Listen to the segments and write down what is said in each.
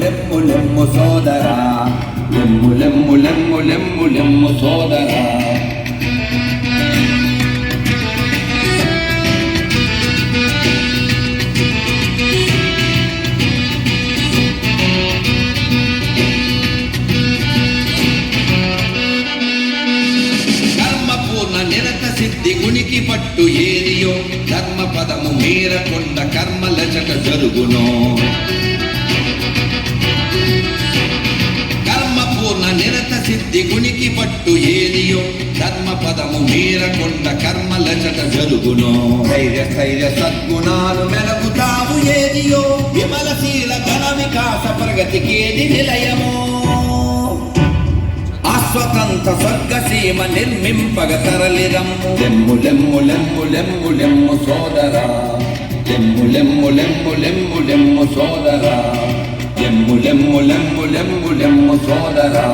లెమ్ము లెమ్ము సోదరా లెమ్ము లెమ్ము లెమ్ము లెమ్ము లెమ్ము సోదరా కర్మపూర్ణ పట్టు ఏరియో ధర్మ పదము మీరకొండ కర్మలచట జరుగునో? నిరత సిద్ధి పట్టు ఏదియో ధర్మ పదము మీరకొండ కర్మలచట జరుగునో. ధైర్య స్థైర్య సద్గుణాలు మెలకుతావు ఏదియో విమలశీల ఘన వికాస ప్రగతికేది నిలయమో. ఆస్వతంత స్వర్గసీమ నిర్మింపగ తరలిరమ్ము లెమ్ము లెమ్ము లెమ్ము లెమ్ము లెమ్ము సోదరా. లెమ్ము లెమ్ము లెమ్ము లెమ్ము లెమ్ము సోదరా. లెమ్ము లెమ్ము లెమ్ము లెమ్ము లెమ్ము సోదరా.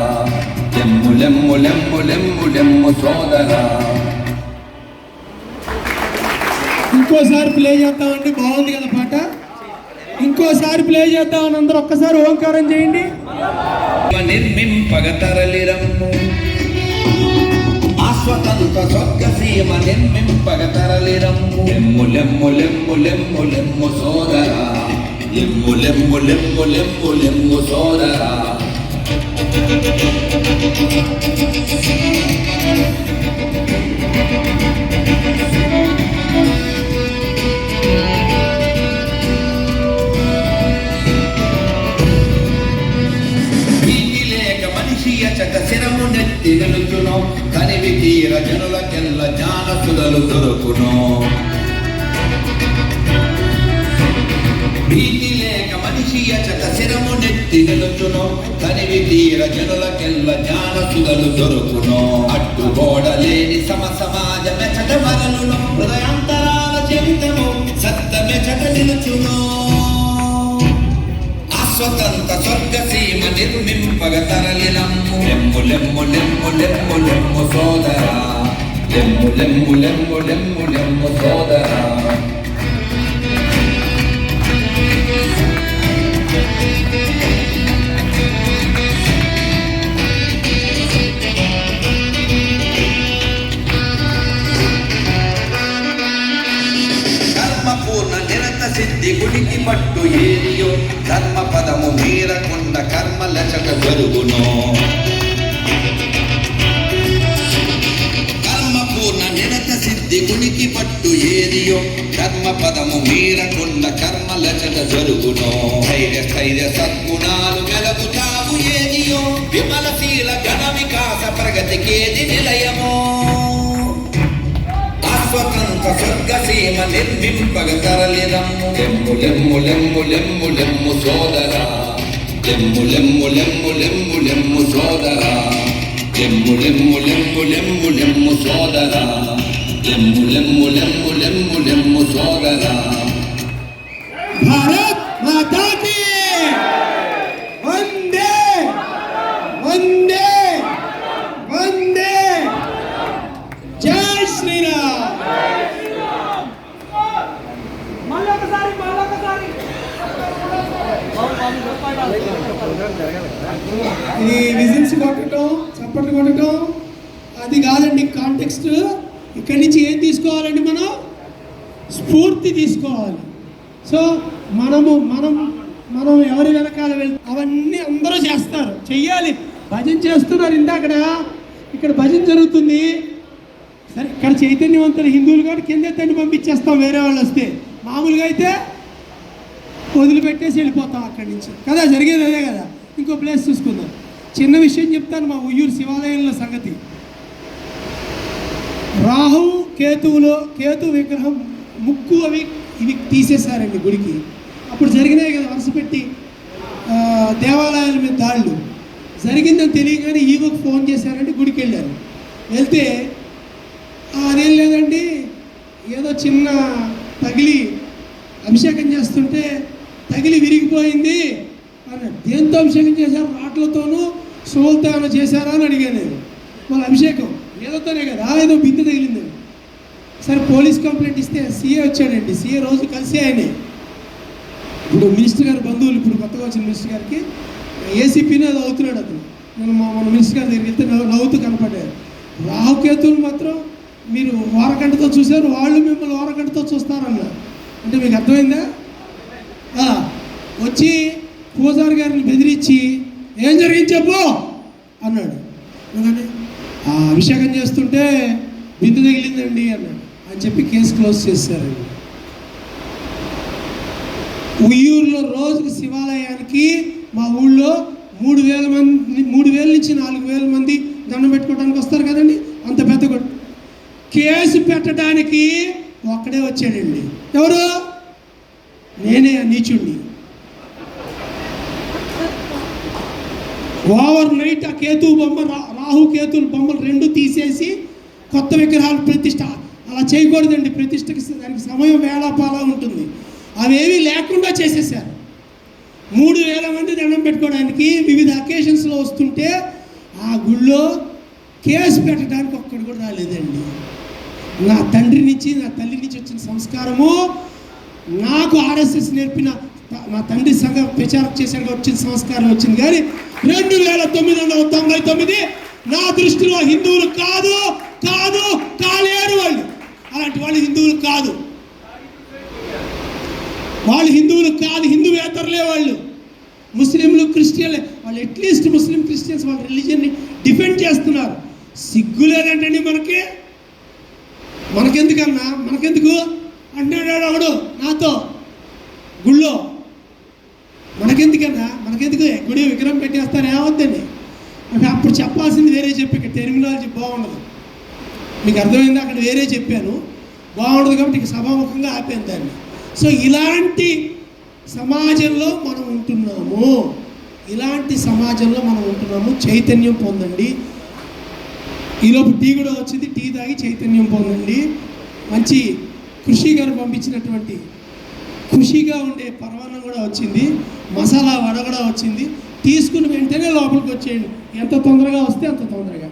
లెమ్ము లెమ్ము లెమ్ము లెమ్ము లెమ్ము సోదరా. ఇంకోసారి ప్లే చేద్దామండి బాగుంది కదా పాట. ఇంకోసారి ప్లే చేద్దామని అందరూ ఒక్కసారి ఓంకారం చేయండి. నిర్మింపగ తరలిరమ్ము ఆస్వతంత స్వర్గసీమ నిర్మింపగ తరలిరమ్ము లెమ్ము లెమ్ము లెమ్ము లెమ్ము లెమ్ము సోదరా. లెమ్ము లెమ్ము లెమ్ము లెమ్ము లెమ్ము సోదరా. భీతి లేక మనిషి అచట శిరము నెత్తి నిలుచును. దొరుకును. భీతి లేక మనిషి అచట శిరము నెత్తి నిలుచును కనివి తీర జనులకెల్ల జ్ఞానసుదలు దొరుకును అడ్డుగోడ లేని సమ సమాజ మెచట మరలును హృదయాంతరాల చెంతము సత్త మెచట నిలుచును స్వతంత స్వర్గ సీమ నిర్మింపగ తరలినమ్ము లెమ్ము లెమ్ము లెమ్ము లెమ్ము లెమ్ము సోదరా లెమ్ము లెమ్ము లెమ్ము లెమ్ము లెమ్ము సోదరా కలుగును. జరుగునో కర్మపూర్ణ నిరత సిద్ధి గుడికి పట్టు ఏదియో కర్మ పదము మీరకొండ కర్మలచట జరుగును. ధైర్య స్థైర్య సద్గుణాలు మెలకుతావు ఏదియో. విమలశీల ఘన వికాస ప్రగతికేది నిలయమో. ఆస్వతంత స్వర్గసీమ నిర్మింపగ తరలిరమ్ము లెమ్ము లెమ్ము లెమ్ము లెమ్ము లెమ్ము సోదరా. లెమ్ము లెమ్ము లెమ్ము లెమ్ము లెమ్ము సోదరా లెమ్ము లెమ్ము లెమ్ము లెమ్ము లెమ్ము సోదరా లెమ్ము లెమ్ము లెమ్ము లెమ్ము లెమ్ము సోదరా భారత్ ఇది విజిల్స్ కొట్టడం చప్పట్లు కొట్టడం అది కాదండి కాంటెక్స్ట్ ఇక్కడి నుంచి ఏం తీసుకోవాలండి మనం? స్ఫూర్తి తీసుకోవాలి. సో మనము మనం మనం ఎవరి వెనకాల వెళ్ అవన్నీ అందరూ చేస్తారు. చెయ్యాలి. భజన చేస్తున్నారు ఇందాకడ. ఇక్కడ భజన జరుగుతుంది. సరే ఇక్కడ చైతన్యవంతులు హిందువులు కూడా కింద తండ్రి పంపించేస్తాం. వేరే వాళ్ళు వస్తే. మామూలుగా అయితే వదిలిపెట్టేసి వెళ్ళిపోతాం అక్కడి నుంచి. కదా జరిగేది అదే కదా. ఇంకో ప్లేస్ చూసుకుందాం. చిన్న విషయం చెప్తాను మా ఉయ్యూరు శివాలయంలో సంగతి. రాహు కేతువులో కేతు విగ్రహం ముక్కు అవి ఇవి తీసేశారండి గుడికి. అప్పుడు జరిగినాయి కదా వరుస పెట్టి దేవాలయాల మీద దాళ్ళు జరిగిందని తెలియగానే ఈవోకి ఫోన్ చేశారంటే గుడికి వెళ్ళారు వెళ్తే అదేం లేదండి ఏదో చిన్న తగిలి అభిషేకం చేస్తుంటే తగిలి విరిగిపోయింది. అని దేంతో అభిషేకం చేశారు? రాట్లతోనూ సోల్తో ఏమైనా చేశారా అని అడిగాను నేను. వాళ్ళ అభిషేకం ఏదోతోనే కదా ఏదో బిందె తగిలింది. సరే పోలీస్ కంప్లైంట్ ఇస్తే సీఏ వచ్చాడండి. సీఏ రోజు కలిసి ఆయనే. ఇప్పుడు మినిస్టర్ గారి బంధువులు ఇప్పుడు కొత్తగా వచ్చిన మినిస్టర్ గారికి ఏసీపీని అది అవుతున్నాడు అతను. నేను మా మన మినిస్టర్ గారి దగ్గరికి వెళ్తే నవ్వుతూ కనపడ్డారు రాహుకేతువులు మాత్రం మీరు వారగంటతో చూశారు వాళ్ళు మిమ్మల్ని వారగంటతో చూస్తారన్నారు. అంటే మీకు అర్థమైందా? వచ్చి పూజారి గారిని బెదిరించి ఏం జరిగింది చెప్పు అన్నాడు. ఎందుకంటే "ఆ, అభిషేకం చేస్తుంటే బిందు తగిలిందండి అన్నాడు. అని చెప్పి కేసు క్లోజ్ చేశారండి. ఉయ్యూరులో రోజుకి శివాలయానికి మా ఊళ్ళో మూడు వేల మంది మూడు వేల నుంచి నాలుగు వేల మంది దండం పెట్టుకోవడానికి వస్తారు కదండి. అంత పెద్ద గుడి కేసు పెట్టడానికి ఒక్కడే వచ్చాడండి. ఎవరు? నేనే ఆ ఓవర్ నైట్ ఆ కేతు బొమ్మ రాహు కేతుల బొమ్మలు రెండు తీసేసి కొత్త విగ్రహాలు ప్రతిష్ట అలా చేయకూడదండి. ప్రతిష్టకి దానికి సమయం వేళాపాలా ఉంటుంది. అవేవి లేకుండా చేసేసారు మూడు వేల మంది దండం పెట్టుకోవడానికి వివిధ అకేషన్స్లో వస్తుంటే ఆ గుళ్ళో కేసు పెట్టడానికి ఒక్కడు కూడా రాలేదండి. నా తండ్రి నుంచి నా తల్లి నుంచి వచ్చిన సంస్కారము నాకు ఆర్ఎస్ఎస్ నేర్పిన మా నా తండ్రి సంఘ ప్రచారం చేశాక వచ్చిన సంస్కారం వచ్చింది. కానీ రెండు వేల తొమ్మిది వందల తొంభై తొమ్మిది నా దృష్టిలో హిందువులు కాదు కాదు కాలేరు వాళ్ళు. అలాంటి వాళ్ళు హిందువులు కాదు. వాళ్ళు హిందువులు కాదు హిందువేతరులే వాళ్ళు. ముస్లింలు క్రిస్టియన్లే. వాళ్ళు అట్లీస్ట్ ముస్లిం క్రిస్టియన్స్ వాళ్ళ రిలీజియన్ని డిఫెండ్ చేస్తున్నారు. సిగ్గు లేదంటండి మనకి. మనకెందుకన్నా? మనకెందుకు? అంటున్నాడు ఒకడు నాతో. గుళ్ళో మనకెందుకన్నా మనకెందుకు గుడి విగ్రహం పెట్టేస్తారు ఏమవుద్దండి అంటే అప్పుడు చెప్పాల్సింది వేరే చెప్పి ఇక్కడ టెర్మినాలజీ బాగుండదు. మీకు అర్థమైంది? అక్కడ వేరే చెప్పాను. బాగుండదు కాబట్టి ఇక సభాముఖంగా ఆపాను దాన్ని. సో ఇలాంటి సమాజంలో మనం ఉంటున్నాము. ఇలాంటి సమాజంలో మనం ఉంటున్నాము. చైతన్యం పొందండి. ఈలోపు టీ కూడా వచ్చింది. టీ తాగి చైతన్యం పొందండి. మంచి కృషి గారు పంపించినటువంటి ఖుషిగా ఉండే పర్వాణం కూడా వచ్చింది. మసాలా వడ కూడా వచ్చింది. తీసుకుని వెంటనే లోపలికి వచ్చేయండి. ఎంత తొందరగా వస్తే అంత తొందరగా.